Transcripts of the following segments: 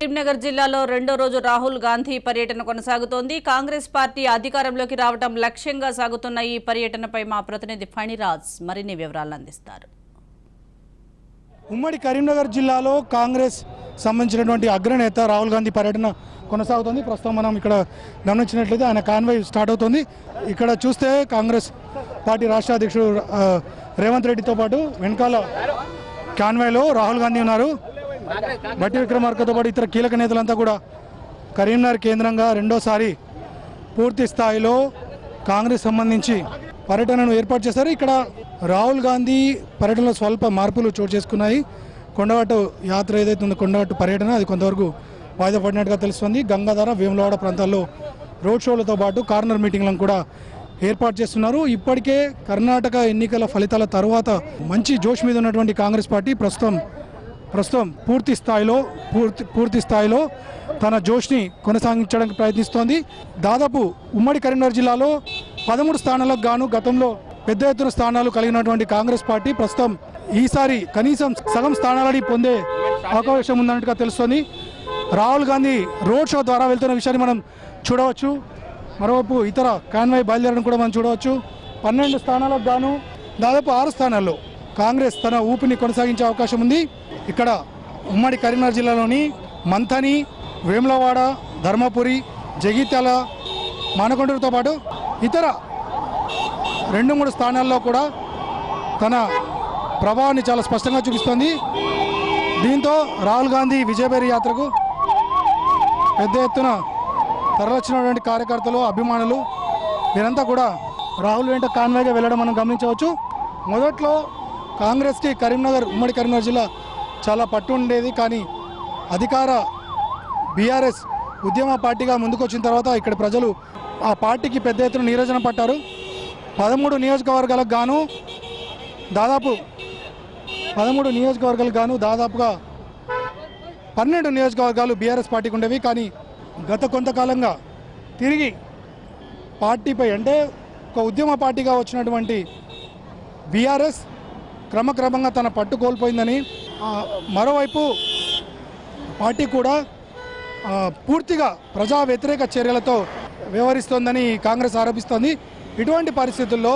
కరీంనగర్ జిల్లాలో రెండో రోజు రాహుల్ గాంధీ పర్యటన కొనసాగుతోంది. కాంగ్రెస్ పార్టీ అధికారంలోకి రావడం లక్ష్యంగా సాగుతున్న ఈ పర్యటనపై మా ప్రతినిధి ఫణిరాజ్ మరిన్ని వివరాలు అందిస్తారు. ఉమ్మడి కరీంనగర్ జిల్లాలో కాంగ్రెస్ సంబంధించినటువంటి అగ్రనేత రాహుల్ గాంధీ పర్యటన కొనసాగుతుంది. ప్రస్తుతం మనం ఇక్కడ గమనించినట్లయితే ఆయన కాన్వై స్టార్ట్ అవుతుంది. ఇక్కడ చూస్తే కాంగ్రెస్ పార్టీ రాష్ట్ర అధ్యక్షుడు రేవంత్ రెడ్డితో పాటు వెనకాల కాన్వాయ్లో రాహుల్ గాంధీ ఉన్నారు. బట్టి విక్రమార్కతో పాటు ఇతర కీలక నేతలంతా కూడా కరీంనగర్ కేంద్రంగా రెండోసారి పూర్తి స్థాయిలో కాంగ్రెస్ సంబంధించి పర్యటనను ఏర్పాటు చేశారు. ఇక్కడ రాహుల్ గాంధీ పర్యటనలో స్వల్ప మార్పులు చోటు చేసుకున్నాయి. కొండగట్టు యాత్ర ఏదైతే ఉందో కొండగట్టు పర్యటన అది కొంతవరకు వాయిదా పడినట్టుగా తెలుస్తుంది. గంగాధర వేములవాడ ప్రాంతాల్లో రోడ్ షోలతో పాటు కార్నర్ మీటింగ్లను కూడా ఏర్పాటు చేస్తున్నారు. ఇప్పటికే కర్ణాటక ఎన్నికల ఫలితాల తర్వాత మంచి జోష్ మీద ఉన్నటువంటి కాంగ్రెస్ పార్టీ ప్రస్తుతం ప్రస్తుతం పూర్తి స్థాయిలో పూర్తి పూర్తి స్థాయిలో తన జోష్ని కొనసాగించడానికి ప్రయత్నిస్తోంది. దాదాపు ఉమ్మడి కరీంనగర్ జిల్లాలో పదమూడు స్థానాలకు గాను గతంలో పెద్ద ఎత్తున స్థానాలు కలిగినటువంటి కాంగ్రెస్ పార్టీ ప్రస్తుతం ఈసారి కనీసం సగం స్థానాలని పొందే అవకాశం ఉందన్నట్టుగా తెలుస్తోంది. రాహుల్ గాంధీ రోడ్ షో ద్వారా వెళ్తున్న విషయాన్ని మనం చూడవచ్చు. మరోవైపు ఇతర కాన్వాయ్ బయలుదేరడం కూడా మనం చూడవచ్చు. పన్నెండు స్థానాలకు గాను దాదాపు ఆరు స్థానాల్లో కాంగ్రెస్ తన ఊపిని కొనసాగించే అవకాశం ఉంది. ఇక్కడ ఉమ్మడి కరీంనగర్ జిల్లాలోని మంథని వేములవాడ ధర్మపురి జగిత్యాల మానకొండూరుతో పాటు ఇతర రెండు మూడు స్థానాల్లో కూడా తన ప్రభావాన్ని చాలా స్పష్టంగా చూపిస్తోంది. దీంతో రాహుల్ గాంధీ విజయభేరి యాత్రకు పెద్ద ఎత్తున తరలిచ్చినటువంటి కార్యకర్తలు అభిమానులు వీరంతా కూడా రాహుల్ వెంట కాన్వేగా వెళ్ళడం మనం గమనించవచ్చు. మొదట్లో కాంగ్రెస్కి కరీంనగర్ ఉమ్మడి కరీంనగర్ జిల్లా చాలా పట్టు ఉండేది. కానీ అధికార బీఆర్ఎస్ ఉద్యమ పార్టీగా ముందుకొచ్చిన తర్వాత ఇక్కడ ప్రజలు ఆ పార్టీకి పెద్ద ఎత్తున నీరజన పట్టారు. పదమూడు నియోజకవర్గాలకు గాను దాదాపు పదమూడు నియోజకవర్గాలకు గాను దాదాపుగా పన్నెండు నియోజకవర్గాలు బీఆర్ఎస్ పార్టీకి ఉండేవి. కానీ గత కొంతకాలంగా తిరిగి పార్టీపై అంటే ఒక ఉద్యమ పార్టీగా వచ్చినటువంటి బీఆర్ఎస్ క్రమక్రమంగా తన పట్టు కోల్పోయిందని మరోవైపు పార్టీ కూడా పూర్తిగా ప్రజా వ్యతిరేక చర్యలతో వ్యవహరిస్తోందని కాంగ్రెస్ ఆరోపిస్తోంది. ఇటువంటి పరిస్థితుల్లో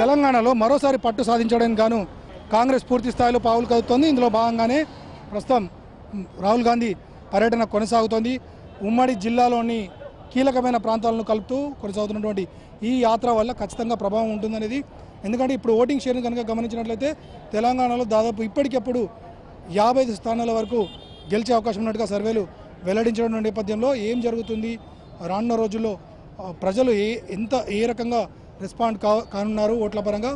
తెలంగాణలో మరోసారి పట్టు సాధించడానికి గాను కాంగ్రెస్ పూర్తి స్థాయిలో పావులు కదుతోంది ఇందులో భాగంగానే ప్రస్తుతం రాహుల్ గాంధీ పర్యటన కొనసాగుతోంది. ఉమ్మడి జిల్లాలోని కీలకమైన ప్రాంతాలను కలుపుతూ కొనసాగుతున్నటువంటి ఈ యాత్ర వల్ల ఖచ్చితంగా ప్రభావం ఉంటుందనేది. ఎందుకంటే ఇప్పుడు ఓటింగ్ షేర్ని కనుక గమనించినట్లయితే తెలంగాణలో దాదాపు ఇప్పటికెప్పుడు యాభై ఐదు స్థానాల వరకు గెలిచే అవకాశం ఉన్నట్టుగా సర్వేలు వెల్లడించడం నేపథ్యంలో ఏం జరుగుతుంది? రానున్న రోజుల్లో ప్రజలు ఏ ఎంత ఏ రకంగా రెస్పాండ్ కా కానున్నారు ఓట్ల పరంగా?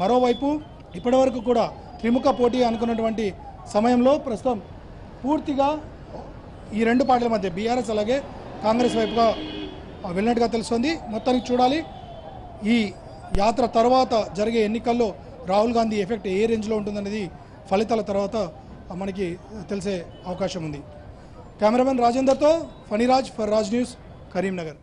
మరోవైపు ఇప్పటివరకు కూడా త్రిముఖ పోటీ అనుకున్నటువంటి సమయంలో ప్రస్తుతం పూర్తిగా ఈ రెండు పార్టీల మధ్య బీఆర్ఎస్ అలాగే కాంగ్రెస్ వైపుగా వెళ్ళినట్టుగా తెలుస్తుంది. మొత్తానికి చూడాలి. ఈ యాత్ర తర్వాత జరిగే ఎన్నికల్లో రాహుల్ గాంధీ ఎఫెక్ట్ ఏ రేంజ్లో ఉంటుందనేది ఫలితాల తర్వాత మనకి తెలిసే అవకాశం ఉంది. కెమెరామెన్ రాజేందర్తో ఫణిరాజ్ ఫర్ రాజ్ న్యూస్ కరీంనగర్.